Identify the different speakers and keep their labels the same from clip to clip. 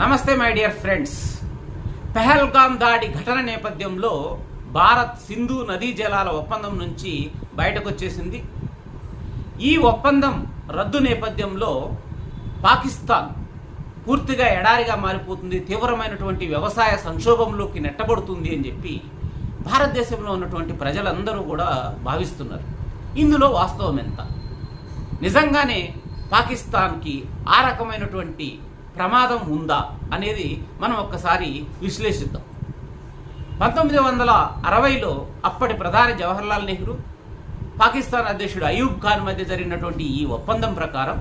Speaker 1: నమస్తే my dear friends Pahalgam దాడి ఘటన నేపథ్యంలో భారత్ సింధు నదీ జలాల ఒప్పందం నుంచి బయటకు వచ్చేసింది ఈ ఒప్పందం రద్దు నేపథ్యంలో పాకిస్తాన్ పూర్తిగా ఎడారిగా మారిపోతుంది. తీవ్రమైనటువంటి వ్యవసాయ సంక్షోభంలోకి నెట్టబడుతుంది అని చెప్పి భారతదేశంలో ఉన్నటువంటి ప్రజలందరూ కూడా భావిస్తున్నారు. ఇందులో వాస్తవం ఎంత నిజంగానే పాకిస్తాన్కి ఆ రకమైనటువంటి ప్రమాదం ఉందా అనేది మనం ఒక్కసారి విశ్లేషిద్దాం. పంతొమ్మిది వందల అరవైలో అప్పటి ప్రధాని జవహర్లాల్ నెహ్రూ పాకిస్తాన్ అధ్యక్షుడు అయూబ్ ఖాన్ మధ్య జరిగినటువంటి ఈ ఒప్పందం ప్రకారం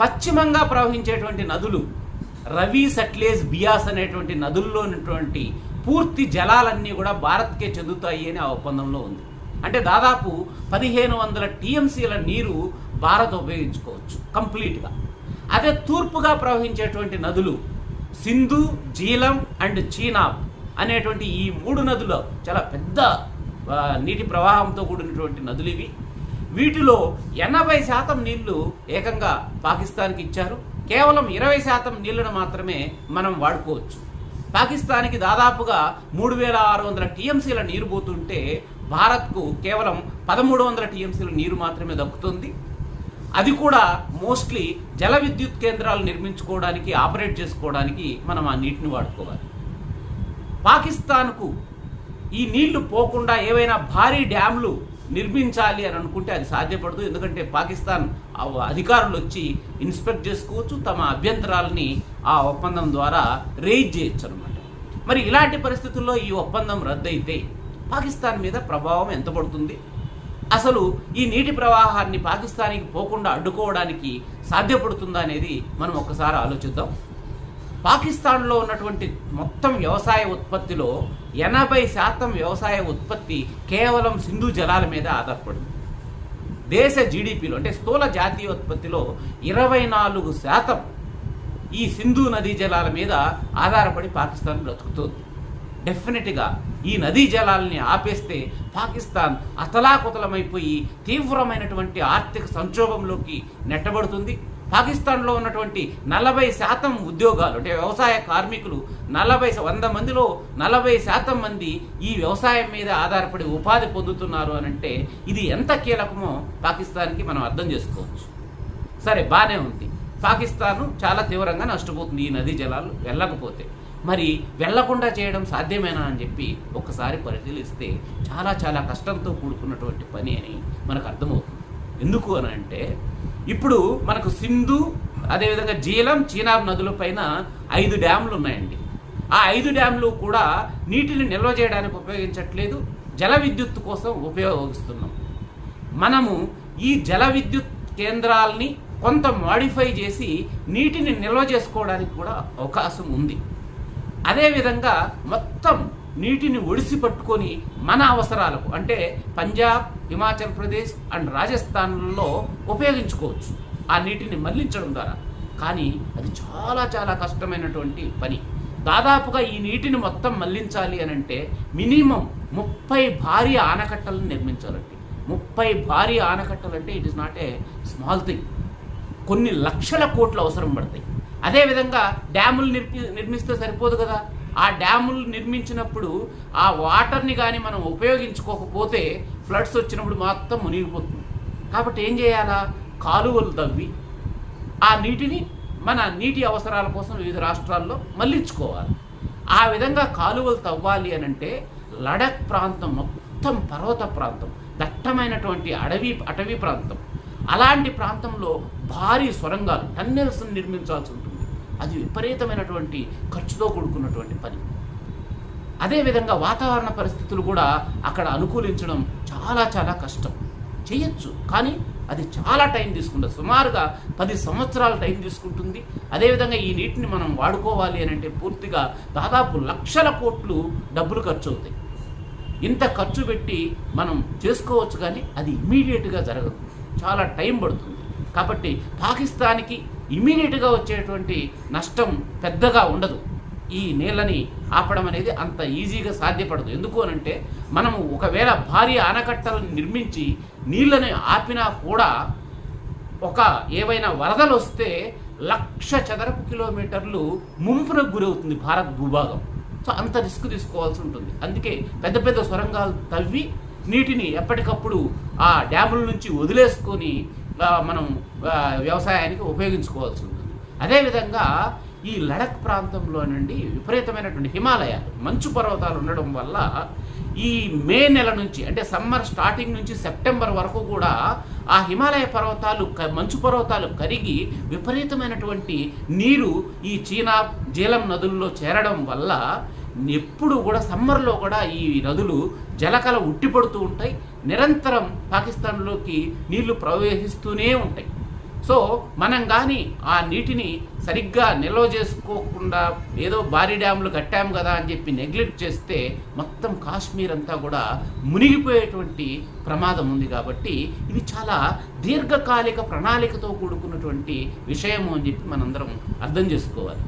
Speaker 1: పశ్చిమంగా ప్రవహించేటువంటి నదులు రవి సట్లేజ్ బియాస్ అనేటువంటి నదుల్లో ఉన్నటువంటి పూర్తి జలాలన్నీ కూడా భారత్కే చెందుతాయి అని ఆ ఒప్పందంలో ఉంది. అంటే దాదాపు పదిహేను వందల టీఎంసీల నీరు భారత్ ఉపయోగించుకోవచ్చు కంప్లీట్గా. అదే తూర్పుగా ప్రవహించేటువంటి నదులు సింధు జీలం అండ్ చీనాబ్ అనేటువంటి ఈ మూడు నదులు చాలా పెద్ద నీటి ప్రవాహంతో కూడినటువంటి నదులు ఇవి. వీటిలో ఎనభై శాతం నీళ్ళు ఏకంగా పాకిస్తాన్కి ఇచ్చారు. కేవలం ఇరవై శాతం నీళ్ళను మాత్రమే మనం వాడుకోవచ్చు. పాకిస్తాన్కి దాదాపుగా మూడు వేల ఆరు వందల టీఎంసీల నీరు పోతుంటే భారత్కు కేవలం పదమూడు వందల టీఎంసీల నీరు మాత్రమే దక్కుతుంది. అది కూడా మోస్ట్లీ జల విద్యుత్ కేంద్రాలు నిర్మించుకోవడానికి ఆపరేట్ చేసుకోవడానికి మనం ఆ నీటిని వాడుకోవాలి. పాకిస్తాన్కు ఈ నీళ్ళు పోకుండా ఏవైనా భారీ డ్యామ్లు నిర్మించాలి అని అనుకుంటే అది సాధ్యపడదు. ఎందుకంటే పాకిస్తాన్ అధికారులు వచ్చి ఇన్స్పెక్ట్ చేసుకోవచ్చు తమ అభ్యంతరాలని ఆ ఒప్పందం ద్వారా రేజ్ చేయొచ్చు అనమాట మరి ఇలాంటి పరిస్థితుల్లో ఈ ఒప్పందం రద్దయితే పాకిస్తాన్ మీద ప్రభావం ఎంత పడుతుంది? అసలు ఈ నీటి ప్రవాహాన్ని పాకిస్తాన్కి పోకుండా అడ్డుకోవడానికి సాధ్యపడుతుందా అనేది మనం ఒక్కసారి ఆలోచిద్దాం. పాకిస్తాన్లో ఉన్నటువంటి మొత్తం వ్యవసాయ ఉత్పత్తిలో ఎనభై శాతం వ్యవసాయ ఉత్పత్తి కేవలం సింధు జలాల మీద ఆధారపడింది. దేశ జీడిపిలో అంటే స్థూల జాతీయ ఉత్పత్తిలో ఇరవై నాలుగు శాతం ఈ సింధు నదీ జలాల మీద ఆధారపడి పాకిస్తాన్ బ్రతుకుతుంది. డెఫినెట్గా ఈ నదీ జలాల్ని ఆపేస్తే పాకిస్తాన్ అతలాకుతలమైపోయి తీవ్రమైనటువంటి ఆర్థిక సంక్షోభంలోకి నెట్టబడుతుంది. పాకిస్తాన్లో ఉన్నటువంటి నలభై శాతం ఉద్యోగాలు అంటే వ్యవసాయ కార్మికులు నలభై వంద మందిలో నలభై శాతం మంది ఈ వ్యవసాయం మీద ఆధారపడి ఉపాధి పొందుతున్నారు అని అంటే ఇది ఎంత కీలకమో పాకిస్తాన్కి మనం అర్థం చేసుకోవచ్చు. సరే బాగానే ఉంది. పాకిస్తాన్ చాలా తీవ్రంగా నష్టపోతుంది ఈ నదీ జలాలు వెళ్ళకపోతే. మరి వెళ్ళకుండా చేయడం సాధ్యమేనా అని చెప్పి ఒక్కసారి పరిశీలిస్తే చాలా చాలా కష్టంతో కూడుకున్నటువంటి పని అని మనకు అర్థమవుతుంది. ఎందుకు అని అంటే ఇప్పుడు మనకు సింధు అదేవిధంగా జీలం చీనాబ్ నదుల పైన ఐదు డ్యాములు ఉన్నాయండి. ఆ ఐదు డ్యాములు కూడా నీటిని నిల్వ చేయడానికి ఉపయోగించట్లేదు జల విద్యుత్ కోసం ఉపయోగిస్తున్నాం. మనము ఈ జల విద్యుత్ కేంద్రాలని కొంత మాడిఫై చేసి నీటిని నిల్వ చేసుకోవడానికి కూడా అవకాశం ఉంది. అదేవిధంగా మొత్తం నీటిని ఒడిసి పట్టుకొని మన అవసరాలకు అంటే పంజాబ్ హిమాచల్ ప్రదేశ్ అండ్ రాజస్థాన్లో ఉపయోగించుకోవచ్చు. ఆ నీటిని మళ్ళించడం ద్వారా. కానీ అది చాలా చాలా కష్టమైనటువంటి పని. దాదాపుగా ఈ నీటిని మొత్తం మళ్ళించాలి అని అంటే మినిమం ముప్పై భారీ ఆనకట్టలను నిర్మించాలండి. ముప్పై భారీ ఆనకట్టలు అంటే it is not a small thing కొన్ని లక్షల కోట్లు అవసరం పడతాయి. అదేవిధంగా డ్యాములు నిర్మి నిర్మిస్తే సరిపోదు కదా. ఆ డ్యాములు నిర్మించినప్పుడు ఆ వాటర్ని కానీ మనం ఉపయోగించుకోకపోతే ఫ్లడ్స్ వచ్చినప్పుడు మొత్తం మునిగిపోతుంది. కాబట్టి ఏం చేయాలా? కాలువలు తవ్వి ఆ నీటిని మన నీటి అవసరాల కోసం వివిధ రాష్ట్రాల్లో మళ్ళించుకోవాలి ఆ విధంగా కాలువలు తవ్వాలి అని అంటే లడక్ ప్రాంతం మొత్తం పర్వత ప్రాంతం దట్టమైనటువంటి అడవి అటవీ ప్రాంతం. అలాంటి ప్రాంతంలో భారీ సొరంగాలు టన్నెల్స్ నిర్మించాల్సి ఉంది అది విపరీతమైనటువంటి ఖర్చుతో కూడుకున్నటువంటి పని. అదేవిధంగా వాతావరణ పరిస్థితులు కూడా అక్కడ అనుకూలించడం చాలా చాలా కష్టం. చేయొచ్చు కానీ అది చాలా టైం తీసుకుంటుంది. సుమారుగా పది సంవత్సరాల టైం తీసుకుంటుంది. అదేవిధంగా ఈ నీటిని మనం వాడుకోవాలి అని అంటే పూర్తిగా దాదాపు లక్షల కోట్లు డబ్బులు ఖర్చు అవుతాయి. ఇంత ఖర్చు పెట్టి మనం చేసుకోవచ్చు కానీ అది ఇమీడియట్గా జరగదు. చాలా టైం పడుతుంది. కాబట్టి పాకిస్తాన్కి ఇమీడియట్గా వచ్చేటువంటి నష్టం పెద్దగా ఉండదు. ఈ నీళ్ళని ఆపడం అనేది అంత ఈజీగా సాధ్యపడదు. ఎందుకు అనంటే మనము ఒకవేళ భారీ ఆనకట్టలను నిర్మించి నీళ్ళని ఆపినా కూడా ఒక ఏవైనా వరదలు వస్తే లక్ష చదరపు కిలోమీటర్లు ముంపునకు గురవుతుంది భారత్ భూభాగం. సో అంత రిస్క్ తీసుకోవాల్సి ఉంటుంది. అందుకే పెద్ద పెద్ద సొరంగాలు తవ్వి నీటిని ఎప్పటికప్పుడు ఆ డ్యాముల నుంచి వదిలేసుకొని మనం వ్యవసాయానికి ఉపయోగించుకోవాల్సి ఉంటుంది అదేవిధంగా ఈ లడక్ ప్రాంతంలో నుండి విపరీతమైనటువంటి హిమాలయాలు మంచు పర్వతాలు ఉండడం వల్ల ఈ మే నెల నుంచి అంటే సమ్మర్ స్టార్టింగ్ నుంచి సెప్టెంబర్ వరకు కూడా ఆ హిమాలయ పర్వతాలు మంచు పర్వతాలు కరిగి విపరీతమైనటువంటి నీరు ఈ చీనా జీలం నదుల్లో చేరడం వల్ల ఎప్పుడు కూడా సమ్మర్లో కూడా ఈ నదులు జలకల ఉట్టిపడుతూ ఉంటాయి. నిరంతరం పాకిస్తాన్లోకి నీళ్ళు ప్రవహిస్తూనే ఉంటాయి. సో మనం కానీ ఆ నీటిని సరిగ్గా నిల్వ చేసుకోకుండా ఏదో భారీ డ్యాములు కట్టాము కదా అని చెప్పి నెగ్లెక్ట్ చేస్తే మొత్తం కాశ్మీర్ అంతా కూడా మునిగిపోయేటువంటి ప్రమాదం ఉంది కాబట్టి ఇది చాలా దీర్ఘకాలిక ప్రణాళికతో కూడుకున్నటువంటి విషయము అని చెప్పి మనందరం అర్థం చేసుకోవాలి.